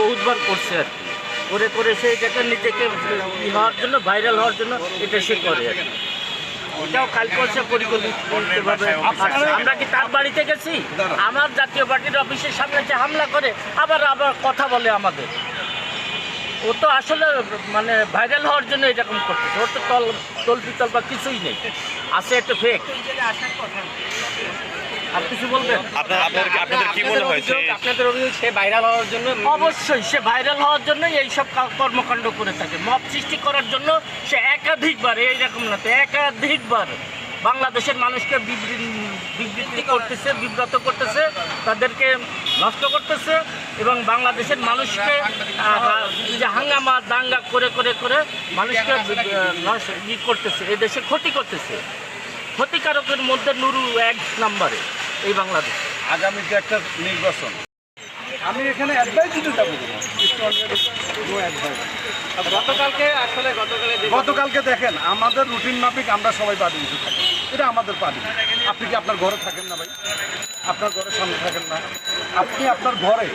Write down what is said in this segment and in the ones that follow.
বহুতবার করছে আর কি। করে করে সে এটাকে নিজেকে ই হওয়ার জন্য ভাইরাল হওয়ার জন্য এটা সে করে আর কি। এটাও কালকে সে পরিকল্পিতভাবে আমরা কি তার বাড়িতে গেছি? আমার জাতীয় পার্টির অফিসের সামনে যে হামলা করে আবার আবার কথা বলে আমাদের। ও তো আসলে মানে ভাইরাল হওয়ার জন্য এরকম করতেছে। ওর তো তল তল পিতল বা কিছুই নেই। আছে একটা ফেক বলবেন? আপনার আপনাদের আপনাদের কি মনে হয়েছে? আপনাদের সে ভাইরাল হওয়ার জন্য অবশ্যই সে ভাইরাল হওয়ার জন্য এইসব কা- কর্মকাণ্ড করে থাকে। মব সৃষ্টি করার জন্য সে একাধিকবার এইরকম না তো একাধিকবার বাংলাদেশের মানুষকে বিবৃ- বিবৃতি করতেছে বিব্রত করতেছে তাদেরকে নষ্ট করতেছে এবং বাংলাদেশের মানুষকে যে হাঙ্গামা দাঙ্গা করে করে করে মানুষকে ই করতেছে এদেশে ক্ষতি করতেছে। ক্ষতিকারকের মধ্যে নুরু এক নম্বরে। এই বাংলাদেশ। আগামীতে একটা নির্বাচন। আমি এখানে অ্যাডভাইস দিতে যাব। গতকালকে আসলে গতকালে গতকালকে দেখেন আমাদের রুটিন মাফিক আমরা সবাই পার্টি বসে থাকি এটা আমাদের পার্টি আপনি কি আপনার ঘরে থাকেন না ভাই? আপনার ঘরের সামনে থাকেন না। আপনি আপনার ঘরে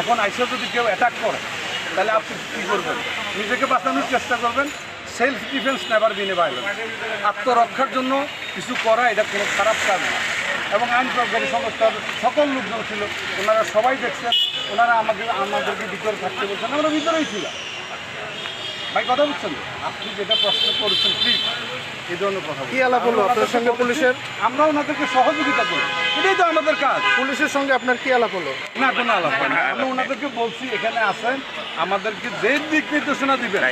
এখন আইসা যদি কেউ অ্যাটাক করে তাহলে আপনি কী করবেন? নিজেকে বাঁচানোর চেষ্টা করবেন। সেলফ ডিফেন্স নেভার বিনে বাইবেন আত্মরক্ষার জন্য কিছু করা এটা কোনো খারাপ কাজ না। এবং আইন প্রজ্ঞানী সংস্থার সকল লোকজন ছিল ওনারা সবাই দেখছেন ওনারা আমাদের আমাদেরকে ভিতরে থাকতে বলছেন আমরা ভিতরেই ছিলাম। ভাই কথা বলছেন? আপনি যেটা প্রশ্ন করেছেন ঠিক এই ধরনের কথা কি আলাপ হলো আপনার সঙ্গে পুলিশের? আমরা ওনাদেরকে সহযোগিতা করি। এটাই তো আমাদের কাজ। পুলিশের সঙ্গে আপনার কি আলাপ হলো? না কোনো আলাপ হয় না। আমি ওনাদেরকে বলছি এখানে আসেন আমাদেরকে যে দিক নির্দেশনা দিবেন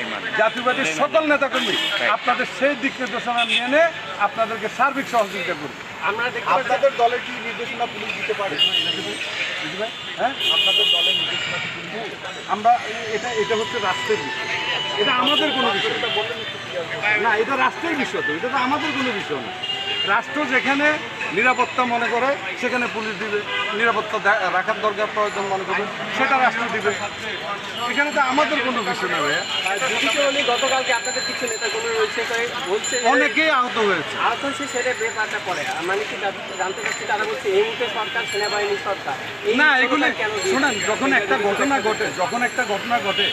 জাতীয়বাদীর সকল নেতাকর্মী আপনাদের সেই দিক নির্দেশনা নিয়ে এনে আপনাদেরকে সার্বিক সহযোগিতা করবে আমরা আপনাদের দলের কি নির্দেশনা পুলিশ দিতে পারে? হ্যাঁ আপনাদের দলের নির্দেশনা? আমরা এটা এটা হচ্ছে রাষ্ট্রের বিষয় এটা আমাদের কোনো বিষয়। না, এটা রাষ্ট্রের বিষয় তো এটা তো আমাদের কোনো বিষয় না রাষ্ট্র যেখানে নিরাপত্তা মনে করে সেখানে পুলিশ দিবে। নিরাপত্তা রাখার দরকার প্রয়োজন মনে করবে সেটা রাষ্ট্র দিবে। এখানে তো আমাদের কোনো বিষয় না ভাইয়া। গতকালকে আপনাদের কিছু নেতাগুলো রয়েছে অনেকেই আহত হয়েছে। আহত হচ্ছে সেটা বেপারটা পড়ে মানে কি জানতে- চাচ্ছি তারা বলছে এই মুহূর্তে সরকার সেনাবাহিনী সরকার। না এগুলো? শোনেন যখন একটা ঘটনা ঘটে যখন একটা ঘটনা ঘটে।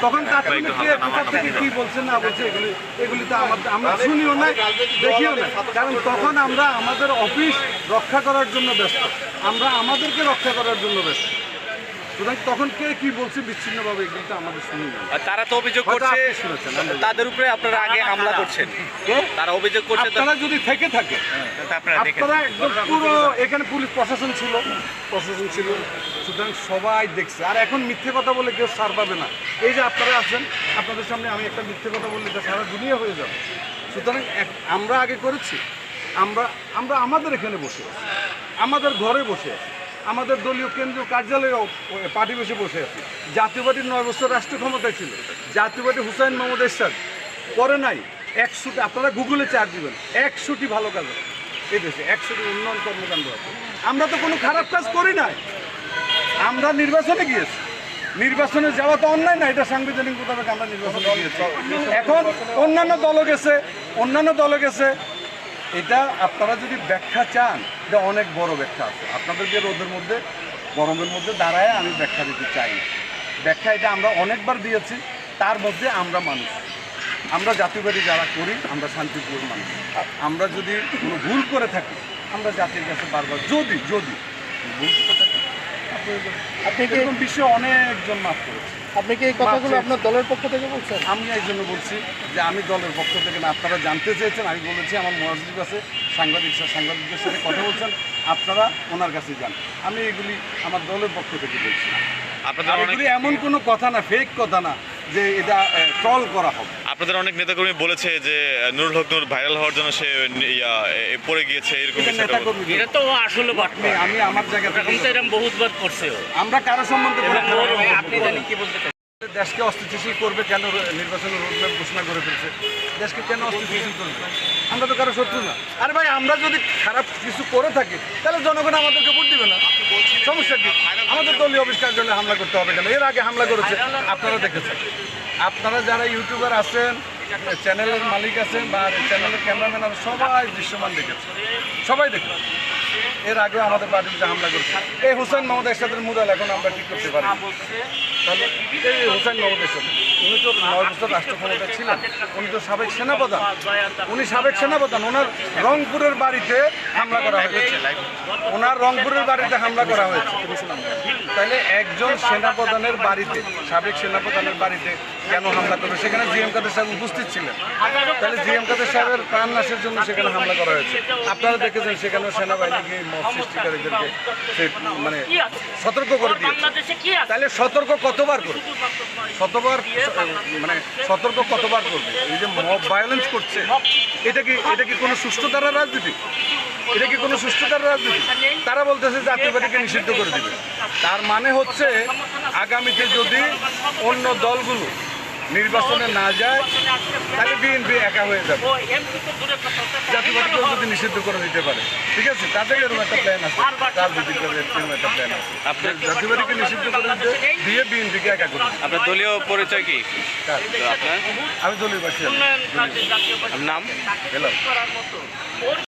তখন তাৎক্ষণিক কে কোথা থেকে কি বলছে না বলছে এগুলি এগুলি তো আমাদের আমরা শুনিও না দেখিও না কারণ তখন আমরা আমাদের অফিস রক্ষা করার জন্য ব্যস্ত। আমরা আমাদেরকে রক্ষা করার জন্য ব্যস্ত। সুতরাং তখন কে কি বলছে বিচ্ছিন্নভাবে এগুলি তো আমাদের শুনি তারা তো অভিযোগ করছে। তাদের উপরে আপনারা আগে হামলা করছেন। তারা অভিযোগ করছে তো আপনারা যদি থেকে থাকে আপনারা আপনারা একদম পুরো এখানে পুলিশ প্রশাসন ছিল প্রশাসন ছিল। সুতরাং সবাই দেখছে। আর এখন মিথ্যে কথা বলে কেউ সার পাবে না। এই যে আপনারা আছেন আপনাদের সামনে আমি একটা মিথ্যে কথা বললে এটা সারা দুনিয়া হয়ে যাবে। সুতরাং এক- আমরা আগে করেছি। আমরা আমরা আমাদের এখানে বসে আছি। আমাদের ঘরে বসে আছি। আমাদের দলীয় কেন্দ্রীয় কার্যালয়েও পার্টি বসে বসে আছি। জাতীয় নয় বছর রাষ্ট্র ক্ষমতায় ছিল। জাতীয় পার্টি হুসাইন মোহাম্মদ এরশাদ করে নাই। একশোটি আপনারা গুগলে চার্জ দিবেন। একশোটি ভালো কাজ এই দেশে একশোটি উন্নয়ন কর্মকাণ্ড আছে। আমরা তো কোনো খারাপ কাজ করি নাই। আমরা নির্বাচনে গিয়েছি। নির্বাচনে যাওয়া তো অন্যায় না, এটা সাংবিধানিক মোতাবেক আমরা নির্বাচনে এখন অন্যান্য দলও গেছে, অন্যান্য দলও গেছে। এটা আপনারা যদি ব্যাখ্যা চান, এটা অনেক বড় ব্যাখ্যা আছে। আপনাদেরকে রোদের মধ্যে, গরমের মধ্যে দাঁড়ায়, আমি ব্যাখ্যা দিতে চাই ব্যাখ্যা এটা আমরা অনেকবার দিয়েছি, তার মধ্যে আমরা মানুষ। আমরা জাতিবাদী যারা করি, আমরা শান্তিপ্রিয় মানুষ। আমরা যদি কোনো ভুল করে থাকি, আমরা জাতির কাছে বারবার, যদি যদি, ভুল করে থাকি আপনি এরকম বিষয়ে অনেকজন মাফ করেছে আপনি কি এই কথাগুলো আপনার দলের পক্ষ থেকে বলছেন? আমি এই জন্য বলছি যে আমি দলের পক্ষ থেকে না আপনারা জানতে চেয়েছেন আমি বলেছি আমার মহাজিব আছে সাংবাদিক সাংবাদিকদের সাথে কথা বলছেন আপনারা ওনার কাছে যান। আমি এগুলি আমার দলের পক্ষ থেকে বলছি। আপনাদের এগুলি এমন কোনো কথা না ফেক কথা না। যে এটা ট্রল করা হবে। আপনাদের অনেক নেতাকর্মী বলেছে যে নুরুল হক নুর ভাইরাল হওয়ার জন্য সে ইয়া, পড়ে গিয়েছে এরকম এটা তো আসলে আমি আমার জায়গা এখন থেকে তো এরকম বহুতবার করছে আমরা কারও সম্বন্ধে। আপনি জানি কি বলতে দেশকে অস্থিতিশীল করবে কেন নির্বাচনের রোডম্যাপ ঘোষণা করে ফেলছে? দেশকে কেন অস্থিতিশীল করবে? আমরা তো কারও শত্রু না। আরে ভাই, আমরা যদি খারাপ কিছু করে থাকি, তাহলে জনগণ আমাদেরকে ভোট দিবে না। সমস্যা কি? আমাদের দলীয় অফিস কার্যালয়ে হামলা করতে হবে কেন? এর আগে হামলা করেছে। আপনারা দেখেছেন। আপনারা যারা ইউটিউবার আছেন, চ্যানেলের মালিক আছেন বা চ্যানেলের ক্যামেরাম্যান আছেন, সবাই দৃশ্যমান দেখেছে। সবাই দেখেছে। এর আগে আমাদের পার্টিতে হামলা করছে। এই হুসেন মোহাম্মদ এরশাদের মুরাল এখন আমরা ঠিক করতে পারি তাহলে এই উনি তো নয় বছর ছিলেন। উনি তো সাবেক সেনাপ্রধান। উনি সাবেক সেনাপ্রধান। ওনার রংপুরের বাড়িতে হামলা করা হয়েছে। ওনার রংপুরের বাড়িতে হামলা করা হয়েছে। তাহলে একজন সেনাপ্রধানের বাড়িতে, সাবেক সেনাপ্রধানের বাড়িতে কেন হামলা করবে সেখানে জিএম কাদের সাহেব উপস্থিত ছিলেন। তাহলে জিএম কাদের সাহেবের প্রাণ নাশের জন্য সেখানে হামলা করা হয়েছে। আপনারা দেখেছেন সেখানে সেনাবাহিনীকে মত সৃষ্টিকারীদেরকে মানে সতর্ক করে দিয়েছে। তাহলে সতর্ক কতবার করবে? শতবার মানে সতর্ক কতবার করবে? এই যে মব ভায়োলেন্স করছে, এটা কি এটা কি কোনো দ্বারা রাজনীতি? এটা কি কোনো দ্বারা রাজনীতি? তারা বলতেছে জাতীয়বাদীকে নিষিদ্ধ করে দিবে। তার মানে হচ্ছে, আগামীতে যদি অন্য দলগুলো নির্বাচনে না যায় তাহলে বিএনপি একা হয়ে যাবে। জাতীয়বাদীকেও যদি নিষিদ্ধ করে দিতে পারে ঠিক আছে? তাদের এরকম একটা প্ল্যান আছে রাজনৈতিক এরকম একটা প্ল্যান আছে। আপনার জাতীয়বাদীকে নিষিদ্ধ করে দিতে দিয়ে বিএনপিকে একা করে আপনার দলীয় পরিচয় কি? আপনার? আমি দলীয় বাসী নাম?